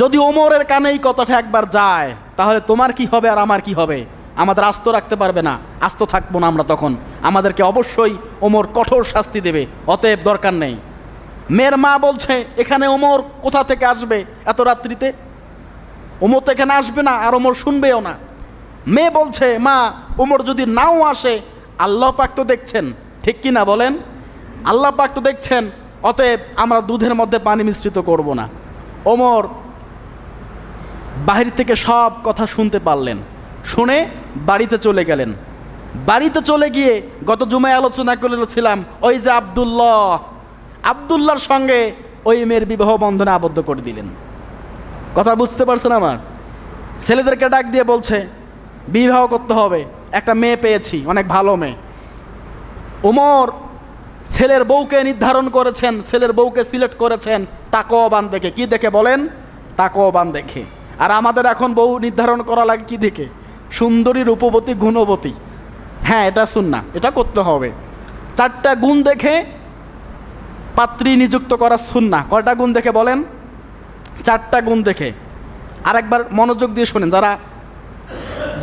যদি ওমরের কানে এই কথাটা একবার যায়, তাহলে তোমার কি হবে আর আমার কি হবে? আমাদের আস্ত রাখতে পারবে না, আস্ত থাকব না আমরা তখন। আমাদেরকে অবশ্যই ওমর কঠোর শাস্তি দেবে, অতএব দরকার নেই। মেয়ের মা বলছে, এখানে ওমর কোথা থেকে আসবে এত রাত্রিতে? ওমর তো এখানে আসবে না, আর ওমর শুনবেও না। মেয়ে বলছে, মা, ওমর যদি নাও আসে, আল্লাহ পাক তো দেখছেন। ঠিক কি না বলেন? আল্লাহ পাক তো দেখছেন, অতএব আমরা দুধের মধ্যে পানি মিশ্রিত করব না। ওমর বাহির থেকে সব কথা শুনতে পারলেন। শুনে বাড়িতে চলে গেলেন। বাড়িতে চলে গিয়ে গত জুমায় আলোচনা করেছিলাম, ওই যে আবদুল্লাহ। আবদুল্লাহর সঙ্গে ওই মেয়ের বিবাহ বন্ধনে আবদ্ধ করে দিলেন। কথা বুঝতে পারছেন আমার? ছেলেদেরকে ডাক দিয়ে বলছে, বিবাহ করতে হবে, একটা মেয়ে পেয়েছি, অনেক ভালো মেয়ে। ওমর ছেলের বউকে নির্ধারণ করেছেন, ছেলের বউকে সিলেক্ট করেছেন তাকওয়াবান দেখে। কি দেখে বলেন? তাকওয়াবান দেখে। আর আমাদের এখন বউ নির্ধারণ করা লাগে কি দেখে? সুন্দরী, রূপবতী, গুণবতী। হ্যাঁ এটা শুন না এটা করতে হবে। চারটা গুণ দেখে পাত্রী নিযুক্ত করা শুন না কয়টা গুণ দেখে বলেন? চারটা গুণ দেখে। আরেকবার মনোযোগ দিয়ে শোনেন, যারা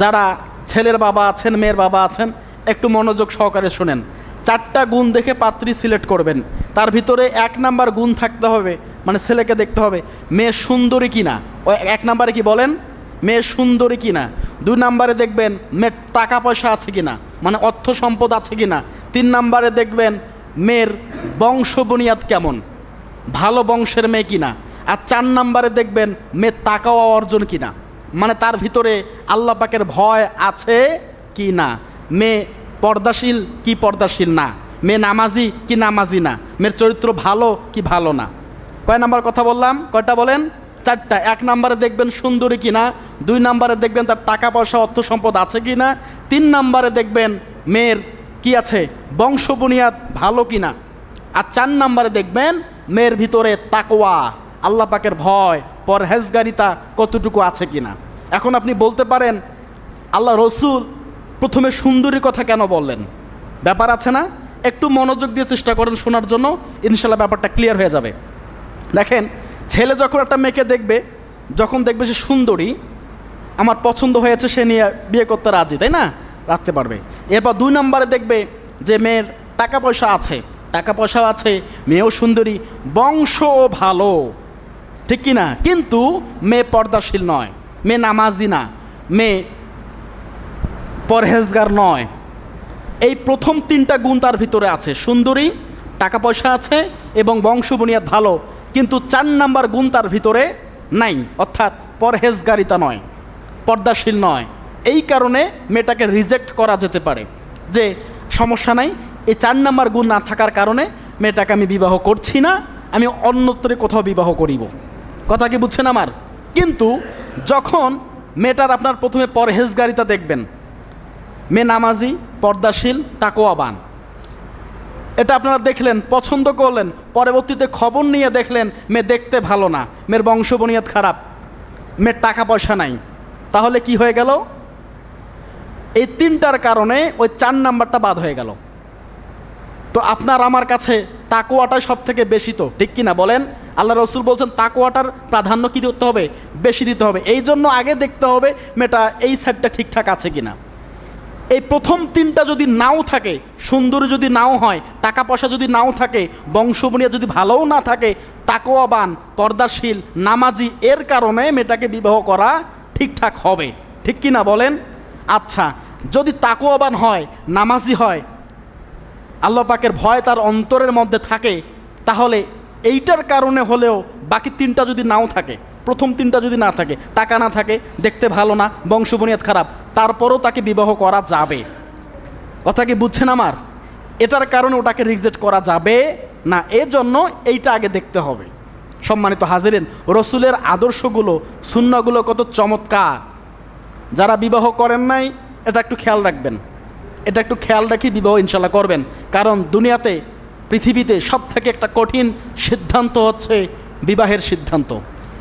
যারা ছেলের বাবা আছেন, মেয়ের বাবা আছেন, একটু মনোযোগ সহকারে শোনেন। চারটা গুণ দেখে পাত্রী সিলেক্ট করবেন। তার ভিতরে এক নাম্বার গুণ থাকতে হবে। মানে ছেলেকে দেখতে হবে, মেয়ে সুন্দরী কিনা? ও এক নাম্বারে কি বলেন? মেয়ে সুন্দরী কিনা? দুই নাম্বারে দেখবেন মেয়ের টাকা পয়সা আছে কিনা? মানে অর্থ সম্পদ আছে কিনা? তিন নাম্বারে দেখবেন মেয়ের বংশ বুনিয়াদ কেমন? ভালো বংশের মেয়ে কিনা? আর চার নাম্বারে দেখবেন মেয়ে তাকাওয়া অর্জন কিনা? মানে তার ভিতরে আল্লাহ পাকের ভয় আছে কি না মেয়ে পর্দাশীল কি পর্দাশীল না? মেয়ে নামাজি কি নামাজি না? মেয়ের চরিত্র ভালো কি ভালো না? কয় নাম্বার কথা বললাম? কয়টা বলেন? চারটা। এক নাম্বারে দেখবেন সুন্দরী কিনা, দুই নাম্বারে দেখবেন তার টাকা পয়সা, অর্থ সম্পদ আছে কি না তিন নাম্বারে দেখবেন মেয়ের কি আছে, বংশ বুনিয়াদ ভালো কিনা, আর চার নাম্বারে দেখবেন মেয়ের ভিতরে তাকওয়া, আল্লাহ পাকের ভয়, পরহেজগারিতা কতটুকু আছে কিনা। এখন আপনি বলতে পারেন, আল্লাহ রসুল প্রথমে সুন্দরী কথা কেন বললেন? ব্যাপার আছে না? একটু মনোযোগ দিয়ে চেষ্টা করেন শোনার জন্য, ইনশাল্লাহ ব্যাপারটা ক্লিয়ার হয়ে যাবে। দেখেন, ছেলে যখন একটা মেয়েকে দেখবে, যখন দেখবে সে সুন্দরী, আমার পছন্দ হয়েছে, সে নিয়ে বিয়ে করতে রাজি, তাই না? রাখতে পারবে। এরপর দুই নম্বরে দেখবে যে মেয়ের টাকা পয়সা আছে টাকা পয়সা আছে, মেয়েও সুন্দরী, বংশও ভালো। ঠিক কি না কিন্তু মেয়ে পর্দাশীল নয়, মেয়ে নামাজি না, মেয়ে পরহেজগার নয়। এই প্রথম তিনটা গুণ তার ভিতরে আছে, সুন্দরী টাকা পয়সা আছে এবং বংশ বুনিয়াদ ভালো। কিন্তু চার নাম্বার গুণ তার ভিতরে নাই। অর্থাৎ পরহেজগারিতা নয়, পর্দাশীল নয়। এই কারণে মেয়েটাকে রিজেক্ট করা যেতে পারে। যে সমস্যা নাই, এই চার নাম্বার গুণ না থাকার কারণে মেয়েটাকে আমি বিবাহ করছি না, আমি অন্যত্রে কোথাও বিবাহ করিব। কথা কি বুঝছেন আমার? কিন্তু যখন মেয়েটার আপনার প্রথমে পরহেজগারিতা দেখবেন, মেয়ে নামাজি, পর্দাশীল তাকোয়াবান এটা আপনারা দেখলেন, পছন্দ করলেন, পরবর্তীতে খবর নিয়ে দেখলেন, মেয়ে দেখতে ভালো না, মেয়ের বংশ বুনিয়াদ খারাপ, মেয়ের টাকা পয়সা নাই। তাহলে কি হয়ে গেল? এই তিনটার কারণে ওই চার নাম্বারটা বাদ হয়ে গেল। তো আপনার আমার কাছে তাকোয়াটাই সব থেকে বেশি তো, ঠিক কি না বলেন? আল্লাহ রসুল বলছেন তাকোয়াটার প্রাধান্য কী দিতে হবে? বেশি দিতে হবে। এই জন্য আগে দেখতে হবে মেয়েটা এই সাইডটা ঠিকঠাক আছে কি না এই প্রথম তিনটা যদি নাও থাকে, সুন্দরী যদি নাও হয় টাকা পয়সা যদি নাও থাকে, বংশবনিয়া যদি ভালোও না থাকে তাকোয়াবান পর্দাশীল, নামাজি, এর কারণে মেয়েটাকে বিবাহ করা ঠিকঠাক হবে। ঠিক কি না বলেন? আচ্ছা যদি তাকোয়াবান হয়, নামাজি হয়, আল্লাহ পাকের ভয় তার অন্তরের মধ্যে থাকে, তাহলে এইটার কারণে হলেও বাকি তিনটা যদি নাও থাকে প্রথম তিনটা যদি না থাকে, টাকা না থাকে, দেখতে ভালো না বংশবনিয়াদ খারাপ, তারপরও তাকে বিবাহ করা যাবে। কথা কি বুঝছেন আমার? এটার কারণে ওটাকে রিজেক্ট করা যাবে না, এজন্য এইটা আগে দেখতে হবে। সম্মানিত হাজিরেন, রসুলের আদর্শগুলো শূন্যগুলো কত চমৎকার। যারা বিবাহ করেন নাই, এটা একটু খেয়াল রাখবেন। এটা একটু খেয়াল রাখি বিবাহ ইনশাল্লাহ করবেন। কারণ দুনিয়াতে, পৃথিবীতে সব থেকে একটা কঠিন সিদ্ধান্ত হচ্ছে বিবাহের সিদ্ধান্ত।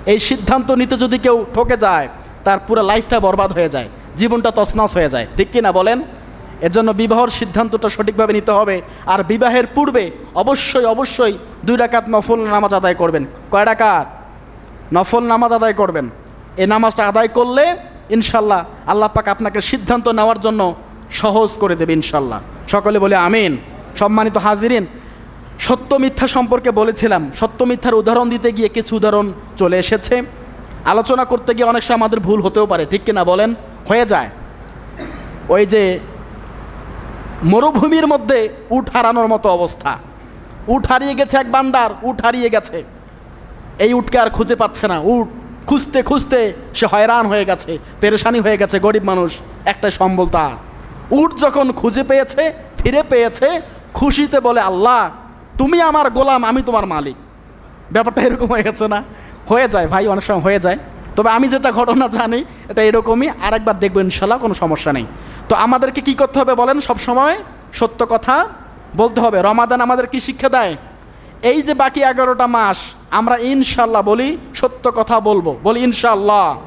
এই সিদ্ধান্ত নিতে যদি কেউ ঠকে যায়, তার পুরো লাইফটা বরবাদ হয়ে যায়, জীবনটা তছনছ হয়ে যায়। ঠিক কি না বলেন? এজন্য বিবাহর সিদ্ধান্তটা সঠিকভাবে নিতে হবে। আর বিবাহের পূর্বে অবশ্যই অবশ্যই দুই রাকাত নফল নামাজ আদায় করবেন। কয় রাকাত? নফল নামাজ আদায় করবেন। এই নামাজটা আদায় করলে ইনশাল্লাহ আল্লাহ পাক আপনাকে সিদ্ধান্ত নেওয়ার জন্য সহজ করে দেবে ইনশাল্লাহ। সকলে বলে আমিন। সম্মানিত হাজিরিন সত্য মিথ্যা সম্পর্কে বলেছিলাম। সত্য মিথ্যার উদাহরণ দিতে গিয়ে কিছু উদাহরণ চলে এসেছে। আলোচনা করতে গিয়ে অনেক সময় আমাদের ভুল হতেও পারে, ঠিক কিনা বলেন? হয়ে যায়। ওই যে মরুভূমির মধ্যে উঠ হারানোর মতো অবস্থা। উট হারিয়ে গেছে এক বান্দার, উট হারিয়ে গেছে। এই উটকে আর খুঁজে পাচ্ছে না। উট খুঁজতে খুঁজতে সে হয়রান হয়ে গেছে, পেরেশানি হয়ে গেছে গরিব মানুষ একটা সম্বল তার। উট যখন খুঁজে পেয়েছে, ফিরে পেয়েছে, খুশিতে বলে, আল্লাহ তুমি আমার গোলাম, আমি তোমার মালিক। ব্যাপারটা এরকম হয়ে গেছে না? হয়ে যায় ভাই, অনেক সময় হয়ে যায়। তবে আমি যেটা ঘটনা জানি, এটা এরকমই, আরেকবার দেখব ইনশাল্লাহ, কোনো সমস্যা নেই। তো আমাদেরকে কি করতে হবে বলেন? সব সময় সত্য কথা বলতে হবে। রমাদান আমাদের কি শিক্ষা দেয়? এই যে বাকি এগারোটা মাস, আমরা ইনশাল্লাহ বলি, সত্য কথা বলব। বলি ইনশাল্লাহ।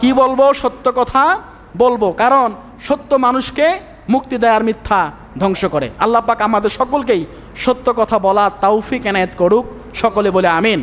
কি বলব? সত্য কথা বলব। কারণ সত্য মানুষকে মুক্তি দেয় আর মিথ্যা ধ্বংস করে। আল্লাহ পাক আমাদের সকলকেই সত্য কথা বলা তৌফিক এনায়েত করুক সকলে বলে আমিন।